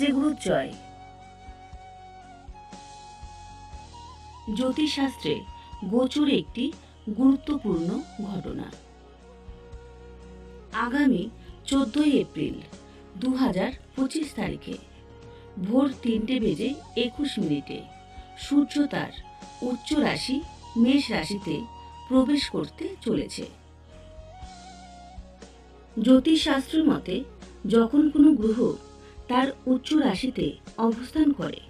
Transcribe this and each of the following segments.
শ্রীগুরুর জয়। জ্যোতিষশাস্ত্রে গোচর একটি গুরুত্বপূর্ণ ঘটনা। আগামী চোদ্দই এপ্রিল দু হাজার পঁচিশ তারিখে ভোর তিনটে বেজে একুশ মিনিটে সূর্য তার উচ্চ রাশি, মেষ রাশিতে প্রবেশ করতে চলেছে। জ্যোতিষশাস্ত্রের মতে, যখন কোনো গ্রহ তার উচ্চ রাশিতে অবস্থান করে।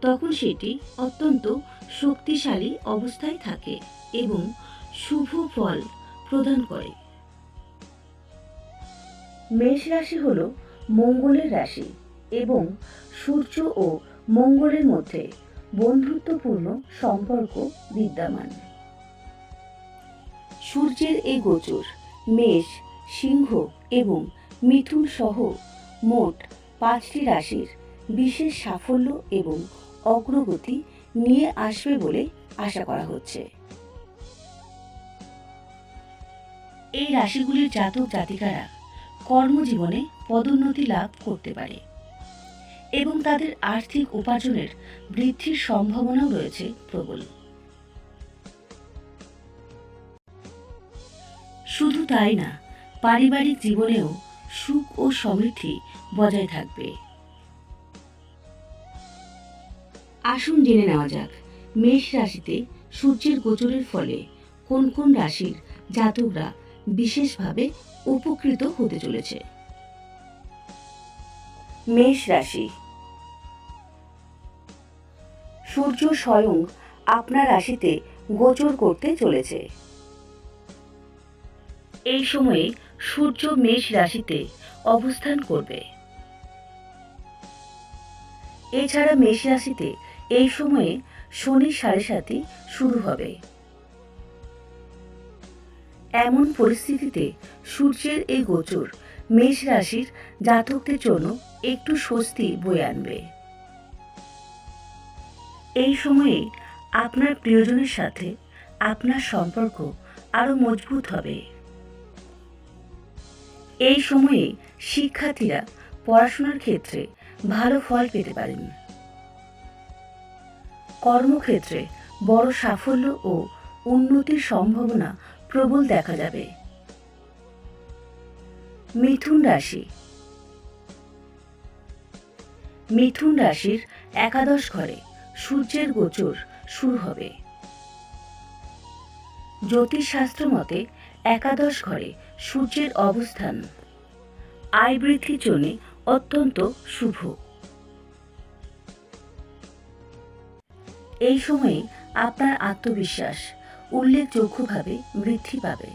তখন সেটি অত্যন্ত শক্তিশালী অবস্থায় থাকে এবং শুভ ফল প্রদান করে। মেষ রাশি হল মঙ্গলের রাশি এবং সূর্য ও মঙ্গলের মধ্যে বন্ধুত্বপূর্ণ সম্পর্ক বিদ্যমান। সূর্যের এই গোচর, মেষ, সিংহ এবং মিথুন সহ মোট পাঁচটি রাশির বিশেষ সাফল্য এবং অগ্রগতি নিয়ে আসবে বলে আশা করা হচ্ছে। এই রাশিগুলির জাতক জাতিকারা কর্মজীবনে পদোন্নতি লাভ করতে পারে এবং তাদের আর্থিক উপার্জনের বৃদ্ধির সম্ভাবনাও রয়েছে প্রবল। শুধু তাই না, পারিবারিক জীবনেও সুখ ও সমৃদ্ধি বজায় থাকবে। আসুন জেনে নেওয়া যাক মেষ রাশিতে সূর্যের গোচরের ফলে কোন কোন রাশির জাতকরা বিশেষভাবে উপকৃত হতে চলেছে? মেষ রাশি। সূর্য স্বয়ং আপনার রাশিতে গোচর করতে চলেছে। এই সময়ে সূর্য মেষ রাশিতে অবস্থান করবে। এছাড়া মেষ রাশিতে এই সময়ে শনি সাড়ে সাতি শুরু হবে। এমন পরিস্থিতিতে সূর্যের এই গোচর মেষ রাশির জাতকদের জন্য একটু স্বস্তি বয়ে আনবে। এই সময়ে আপনার প্রিয়জনের সাথে আপনার সম্পর্ক আরও মজবুত হবে। এই সময়ে শিক্ষার্থীরা পড়াশোনার ক্ষেত্রে ভালো ফল পেতে পারেন। কর্মক্ষেত্রে বড় সাফল্য ও উন্নতির সম্ভাবনা প্রবল দেখা যাবে। মিথুন রাশি। মিথুন রাশির একাদশ ঘরে সূর্যের গোচর শুরু হবে। জ্যোতিষশাস্ত্র মতে একাদশ ঘরে সূর্যের অবস্থান। আয় বৃদ্ধির জন্য অত্যন্ত শুভ। এই সময়ে আপনার আত্মবিশ্বাস উল্লেখযোগ্যভাবে বৃদ্ধি পাবে।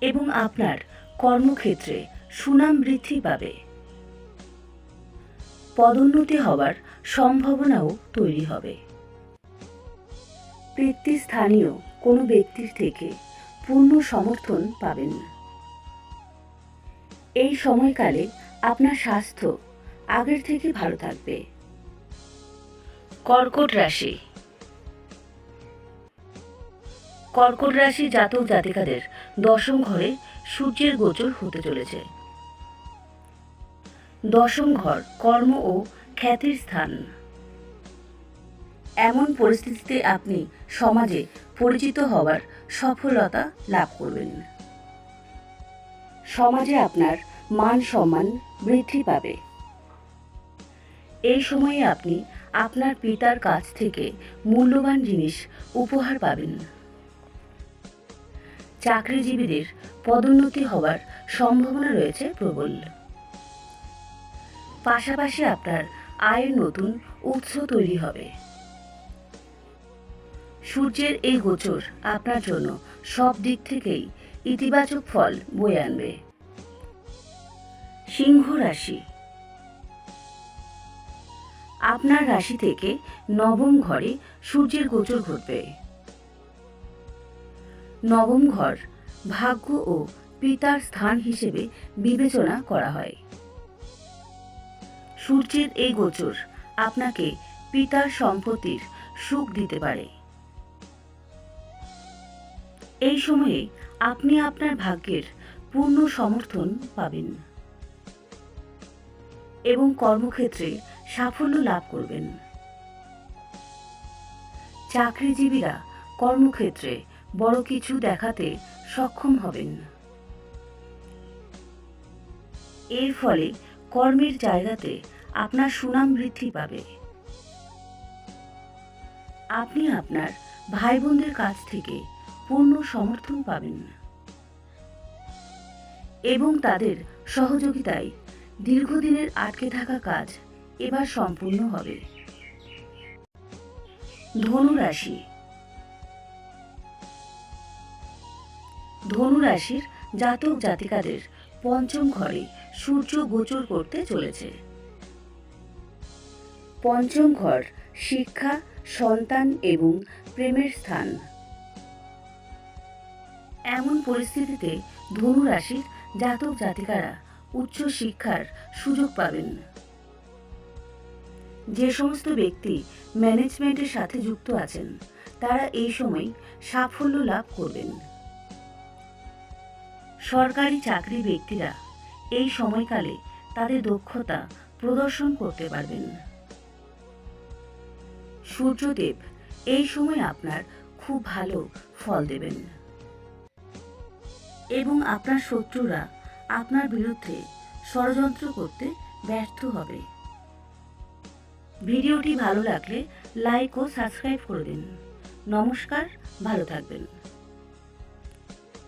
এবং আপনার কর্মক্ষেত্রে সুনাম বৃদ্ধি পাবে। পদোন্নতি হওয়ার সম্ভাবনাও তৈরি হবে। পিতৃস্থানীয় কোনো ব্যক্তির থেকে পূর্ণ সমর্থন পাবেন এই সময়কালে আপনার স্বাস্থ্য আগের থেকে ভালো থাকবে। কর্কট রাশি। কর্কট রাশি জাতক জাতিকাদের দশম ঘরে সূর্যের গোচর হতে চলেছে। দশম ঘর কর্ম ও খ্যাতির স্থান। এমন পরিস্থিতিতে আপনি সমাজে পরিচিত হওয়ার সফলতা লাভ করবেন। সমাজে আপনার মান সম্মান বৃদ্ধি পাবে। এই সময়ে আপনি আপনার পিতার কাছ থেকে মূল্যবান জিনিস উপহার পাবেন। চাকরিজীবীদের পদোন্নতি হওয়ার সম্ভাবনা রয়েছে প্রবল। পাশাপাশি আপনার আয়ের নতুন উৎস তৈরি হবে। সূর্যের এই গোচর আপনার জন্য সব দিক থেকেই ইতিবাচক ফল বয়ে আনবে। সিংহ রাশি। আপনার রাশি থেকে নবম ঘরে সূর্যের গোচর ঘটবে। নবম ঘর ভাগ্য ও পিতার স্থান হিসেবে বিবেচনা করা হয়। সূর্যের এই গোচর আপনাকে পিতার সম্পত্তির সুখ দিতে পারে। এই সময়ে আপনি আপনার ভাগ্যের পূর্ণ সমর্থন পাবেন এবং কর্মক্ষেত্রে সাফল্য লাভ করবেন। চাকরিজীবীরা কর্মক্ষেত্রে বড় কিছু দেখাতে সক্ষম হবেন। এর ফলে কর্মের জায়গাতে আপনার সুনাম বৃদ্ধি পাবে। আপনি আপনার ভাই বোনদের কাছ থেকে পূর্ণ সমর্থন পাবেন এবং তাদের সহযোগিতায় দীর্ঘদিনের আটকে থাকা কাজ এবার সম্পূর্ণ হবে। ধনু রাশি ধনু জাতক জাতিকাদের পঞ্চম ঘরে সূর্য গোচর করতে চলেছে। পঞ্চম ঘর শিক্ষা, সন্তান এবং প্রেমের স্থান। এমন পরিস্থিতিতে ধনু রাশির জাতক জাতিকারা উচ্চ শিক্ষার সুযোগ পাবেন। যে সমস্ত ব্যক্তি ম্যানেজমেন্টের সাথে যুক্ত আছেন, তারা এই সময় সাফল্য লাভ করবেন। সরকারি চাকরি ব্যক্তিরা এই সময়কালে তাদের দক্ষতা প্রদর্শন করতে পারবেন। সূর্যদেব এই সময় আপনার খুব ভালো ফল দেবেন। এবং আপনার শত্রুরা আপনার বিরুদ্ধে ষড়যন্ত্র করতে ব্যর্থ হবে। ভিডিওটি ভালো লাগলে লাইক ও সাবস্ক্রাইব করে দিন। নমস্কার, ভালো থাকবেন।